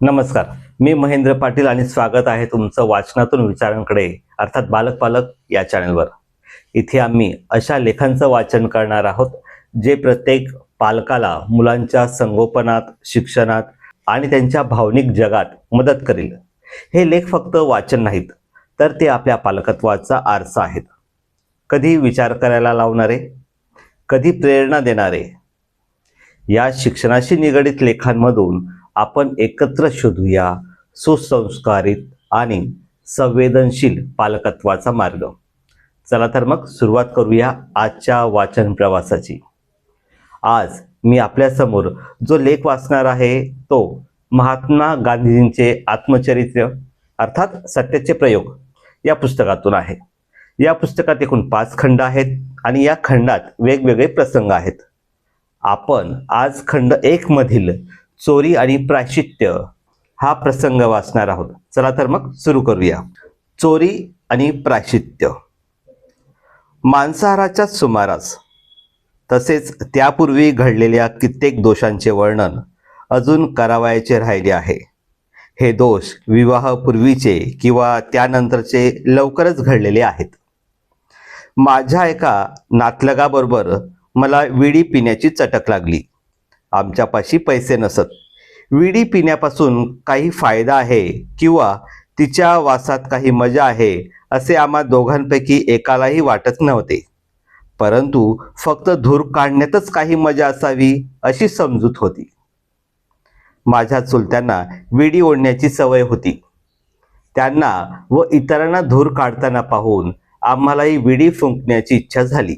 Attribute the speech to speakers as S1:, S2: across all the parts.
S1: नमस्कार. मी महेंद्र पाटील आणि स्वागत आहे तुमचं वाचनातून विचारांकडे अर्थात बालक पालक या चॅनलवर. इथे आम्ही अशा लेखांचं वाचन करणार आहोत जे प्रत्येक पालकाला मुलांच्या संगोपनात शिक्षणात आणि त्यांच्या भावनिक जगात मदत करेल. हे लेख फक्त वाचन नाहीत तर ते आपल्या पालकत्वाचा आरसा आहेत. कधी विचार करायला लावणारे कधी प्रेरणा देणारे या शिक्षणाशी निगडित लेखांमधून आपण एकत्र शोधूया सुसंस्कारित आणि संवेदनशील पालकत्वाचा मार्ग. चला तर मग सुरुवात करूया आजच्या वाचन प्रवासाची. आज मी आपल्यासमोर जो लेख वाचणार आहे तो महात्मा गांधीजींचे आत्मचरित्र अर्थात सत्याचे प्रयोग या पुस्तकातून आहे. या पुस्तकात एकूण पाच खंड आहेत आणि या खंडात वेगवेगळे प्रसंग आहेत. आपण आज खंड एक मधील चोरी आणि प्रायश्चित्य हा प्रसंग वाचणार आहोत. चला तर मग सुरू करूया. चोरी आणि प्रायश्चित्य. मांसाहाराच्या सुमारास तसेच त्यापूर्वी घडलेल्या कित्येक दोषांचे वर्णन अजून करावायचे राहिले आहे. हे दोष विवाहपूर्वीचे किंवा त्यानंतरचे लवकरच घडलेले आहेत. माझ्या एका नातलगाबरोबर मला विडी पिण्याची चटक लागली. आमच्यापाशी पैसे नसत. विडी पिण्यापासून काही फायदा आहे किंवा तिच्या वासात काही मजा आहे असे आम्हा दोघांपैकी एकालाही वाटत नव्हते. परंतु फक्त धूर काढण्यातच काही मजा असावी अशी समजूत होती. माझ्या चुलत्यांना विडी ओढण्याची सवय होती. त्यांना व इतरांना धूर काढताना पाहून आम्हालाही विडी फुंकण्याची इच्छा झाली.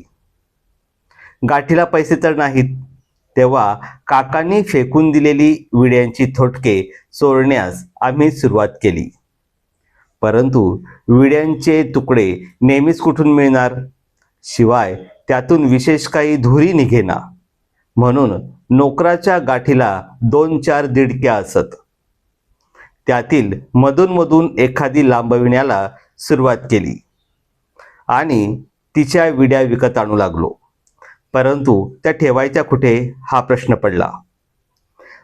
S1: गाठीला पैसे तर नाहीत तेव्हा काकांनी फेकून दिलेली विड्यांची थोटके चोरण्यास आम्ही सुरुवात केली. परंतु विड्यांचे तुकडे नेहमीच कुठून मिळणार? शिवाय त्यातून विशेष काही धुरी निघेना. म्हणून नोकराच्या गाठीला दोन चार दिडक्या असत. त्यातील मधूनमधून एखादी लांबविण्याला सुरुवात केली. आणि तिच्या विड्या विकत आणू लागलो. परंतु त्या ठेवायच्या कुठे हा प्रश्न पडला.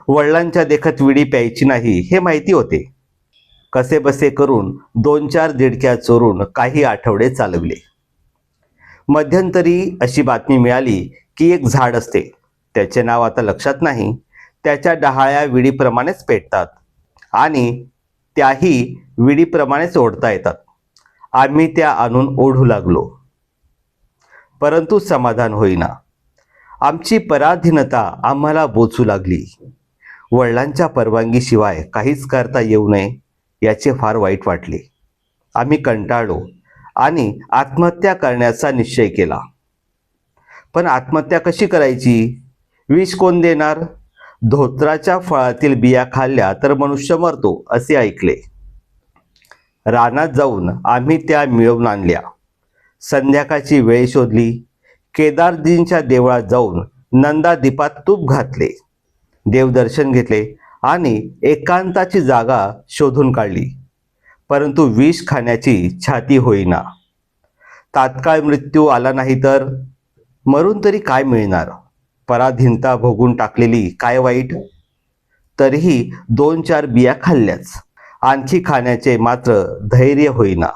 S1: वडिलांच्या देखत विडी प्यायची नाही हे माहिती होते. कसे बसे करून दोन चार दिडक्या चोरून काही आठवडे चालवले. मध्यंतरी अशी बातमी मिळाली की एक झाड असते. त्याचे नाव आता लक्षात नाही. त्याच्या डहाळ्या विडीप्रमाणेच पेटतात. आणि त्याही विडीप्रमाणेच ओढता येतात. आम्ही त्या आणून ओढू लागलो. परंतु समाधान होईना. आमची पराधीनता आम्हाला बोचू लागली. वडिलांच्या परवानगीशिवाय काहीच करता येऊ नये याचे फार वाईट वाटले. आम्ही कंटाळलो आणि आत्महत्या करण्याचा निश्चय केला. पण आत्महत्या कशी करायची? विष कोण देणार? धोत्राच्या फळातील बिया खाल्ल्या तर मनुष्य मरतो असे ऐकले. रानात जाऊन आम्ही त्या मिळवून आणल्या. संध्याकाळची वेळ शोधली. केदारजींच्या देवळात जाऊन नंदादीपात तूप घातले. देवदर्शन घेतले आणि एकांताची जागा शोधून काढली. परंतु विष खाण्याची छाती होईना. तात्काळ मृत्यू आला नाही तर? मरून तरी काय मिळणार? पराधीनता भोगून टाकलेली काय वाईट? तरीही दोन चार बिया खाल्ल्याच. आणखी खाण्याचे मात्र धैर्य होईना.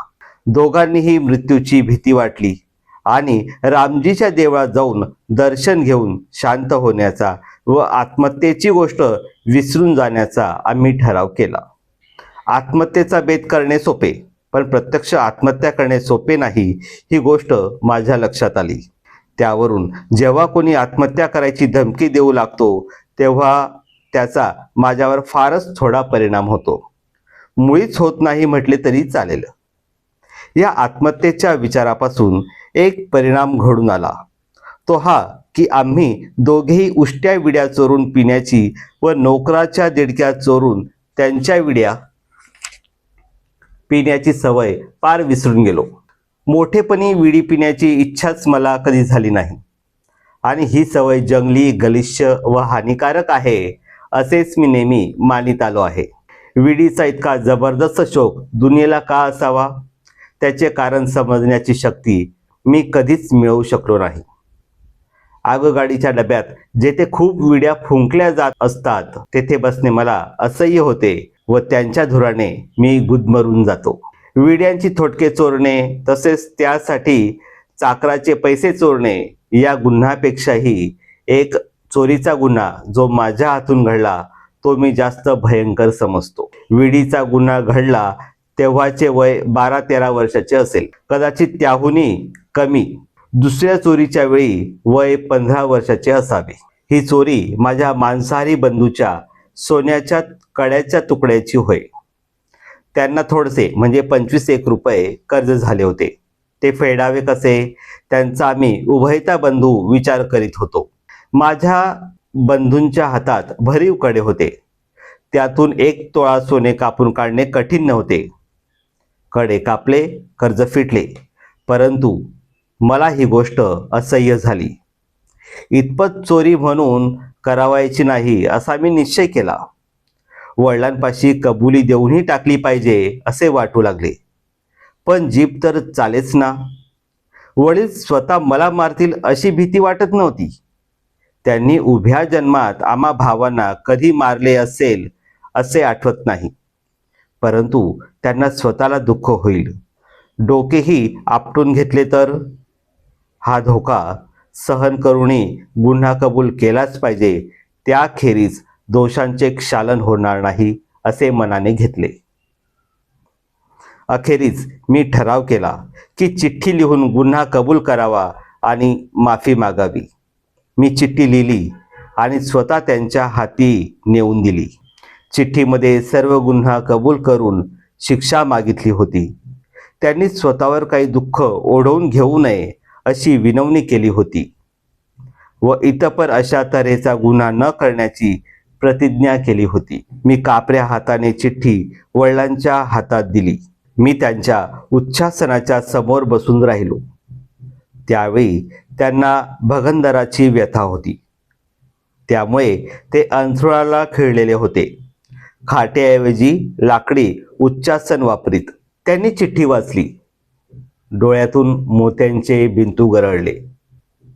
S1: दोघांनीही मृत्यूची भीती वाटली आणि रामजीच्या देवळात जाऊन दर्शन घेऊन शांत होण्याचा व आत्महत्येची गोष्ट विसरून जाण्याचा आम्ही ठराव केला. आत्महत्येचा बेत करणे सोपे पण प्रत्यक्ष आत्महत्या करणे सोपे नाही ही गोष्ट माझ्या लक्षात आली. त्यावरून जेव्हा कोणी आत्महत्या करायची धमकी देऊ लागतो तेव्हा त्याचा माझ्यावर फारच थोडा परिणाम होतो. मुळीच होत नाही म्हटले तरी चालेल. या आत्महत्येच्या विचारापासून एक परिणाम घडून आला. तो हा की आम्ही दोघेही उष्ट्या विड्या चोरून पिण्याची व नोकराच्या दिडक्या चोरून त्यांच्या विड्या पिण्याची सवय पार विसरून गेलो. मोठेपणी विडी पिण्याची इच्छाच मला कधी झाली नाही. आणि ही सवय जंगली गलिच्छ व हानिकारक आहे असेच मी नेहमी मानित आलो आहे. विडीचा इतका जबरदस्त शोक दुनियेला का असावा? त्याचे कारण समजण्याची शक्ती मी कधीच मिळवू शकलो नाही. आगगाडीच्या डब्यात जेथे खूप विड्या फुंकल्या जात असतात तेथे बसणे मला असह्य होते व त्यांच्या धुराने मी गुदमरून जातो. विड्यांची थोटके चोरणे तसेच त्यासाठी चाकराचे पैसे चोरणे या गुन्ह्यापेक्षाही एक चोरीचा गुन्हा जो माझ्या हातून घडला तो मी जास्त भयंकर समजतो. विडीचा गुन्हा घडला तेव्हाचे वय बारा तेरा वर्षाचे असेल. कदाचित त्याहूनही कमी. दुसऱ्या चोरीच्या वेळी वय पंधरा वर्षाचे असावे. ही चोरी माझ्या मांसाहारी बंधूच्या सोन्याच्या कड्याच्या तुकड्याची होय. त्यांना थोडसे म्हणजे पंचवीस एक रुपये कर्ज झाले होते. ते फेडावे कसे? त्यांचा आम्ही उभयता बंधू विचार करीत होतो. माझ्या बंधूंच्या हातात भरीवकडे होते. त्यातून एक तोळा सोने कापून काढणे कठीण नव्हते. कडे कापले कर्ज फिटले. परंतु मला ही गोष्ट असह्य झाली. इतपत चोरी म्हणून करावायची नाही असा मी निश्चय केला. वडिलांपाशी कबुली देऊनही टाकली पाहिजे असे वाटू लागले. पण जीप तर चालेच ना. वडील स्वतः मला मारतील अशी भीती वाटत नव्हती. त्यांनी उभ्या जन्मात आम्हा भावांना कधी मारले असेल असे आठवत नाही. परंतु त्यांना स्वतःला दुःख होईल. डोकेही आपटून घेतले तर? हा धोका सहन करूनही गुन्हा कबूल केलाच पाहिजे. त्याखेरीज दोषांचे क्षालन होणार नाही असे मनाने घेतले. अखेरीस मी ठराव केला की चिठ्ठी लिहून गुन्हा कबूल करावा आणि माफी मागावी. मी चिठ्ठी लिहिली आणि स्वतः त्यांच्या हाती नेऊन दिली. चिठ्ठीमध्ये सर्व गुन्हा कबूल करून शिक्षा मागितली होती. त्यांनी स्वतःवर काही दुःख ओढवून घेऊ नये अशी विनवणी केली होती. व इतपर अशा तऱ्हेचा गुन्हा न करण्याची प्रतिज्ञा केली होती. मी कापऱ्या हाताने चिठ्ठी वडिलांच्या हातात दिली. मी त्यांच्या उच्छासनाच्या समोर बसून राहिलो. त्यावेळी त्यांना भगंदराची व्यथा होती. त्यामुळे ते अंथरुळाला खिळलेले होते. खाट्याऐवजी लाकडी उच्चासन वापरीत. त्यांनी चिठ्ठी वाचली. डोळ्यातून मोत्यांचे बिंतू गरळले.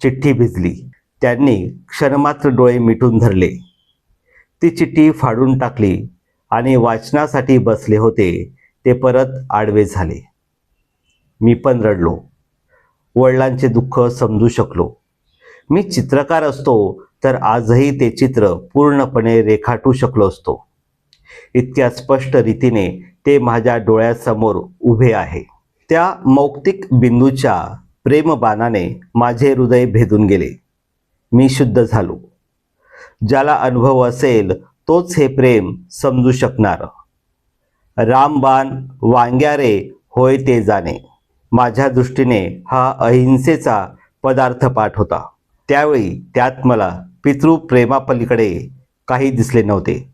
S1: चिठ्ठी भिजली. त्यांनी क्षणमात्र डोळे मिटून धरले. ती चिठ्ठी फाडून टाकली आणि वाचनासाठी बसले होते. ते परत आडवे झाले. मी पण रडलो. वडिलांचे दुःख समजू शकलो. मी चित्रकार असतो तर आजही ते चित्र पूर्णपणे रेखाटू शकलो असतो. इतक्या स्पष्ट रीतीने ते माझ्या डोळ्यासमोर उभे आहे. त्या मौक्तिक बिंदूच्या प्रेमबाणाने माझे हृदय भेदून गेले. मी शुद्ध झालो. ज्याला अनुभव असेल तोच हे प्रेम समजू शकणार. रामबाण वांग्यारे होय ते जाणे. माझ्या दृष्टीने हा अहिंसेचा पदार्थ पाठ होता. त्यावेळी त्यात मला पितृप्रेमापलीकडे काही दिसले नव्हते.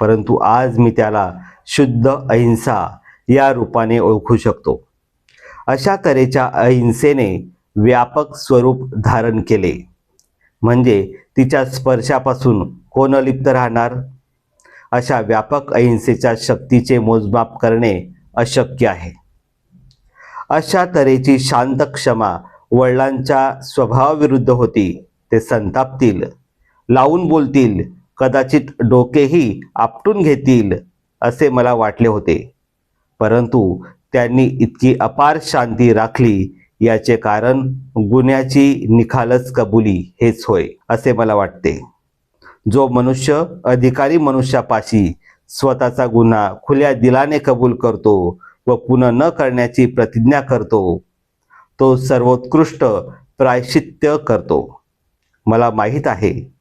S1: परंतु आज मी त्याला शुद्ध अहिंसा या रूपाने ओळखू शकतो. अशा तऱ्हेच्या अहिंसेने व्यापक स्वरूप धारण केले. म्हणजे तिच्या स्पर्शापासून कोण लिप्त राहणार? अशा व्यापक अहिंसेच्या शक्तीचे मोजमाप करणे अशक्य आहे. अशा तऱ्हेची शांत क्षमा वडिलांच्या स्वभावाविरुद्ध होती ते संतापतील लावून बोलतील कदाचित डोकेही आपटून घेतील असे मला वाटले होते. परंतु त्यांनी इतकी अपार शांती राखली याचे कारण गुन्ह्याची निखालच कबुली हेच होय असे मला वाटते. जो मनुष्य अधिकारी मनुष्यापाशी स्वतःचा गुन्हा खुल्या दिलाने कबूल करतो व पुन्हा न करण्याची प्रतिज्ञा करतो तो सर्वोत्कृष्ट प्रायश्चित्य करतो. मला माहीत आहे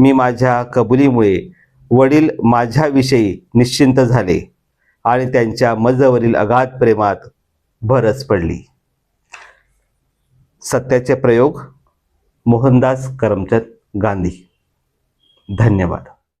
S1: मी माझ्या कबुलीमुळे वडील माझ्याविषयी निश्चिंत झाले आणि त्यांच्या मजवरील अगाध प्रेमात भरच पडली. सत्याचे प्रयोग मोहनदास करमचंद गांधी. धन्यवाद.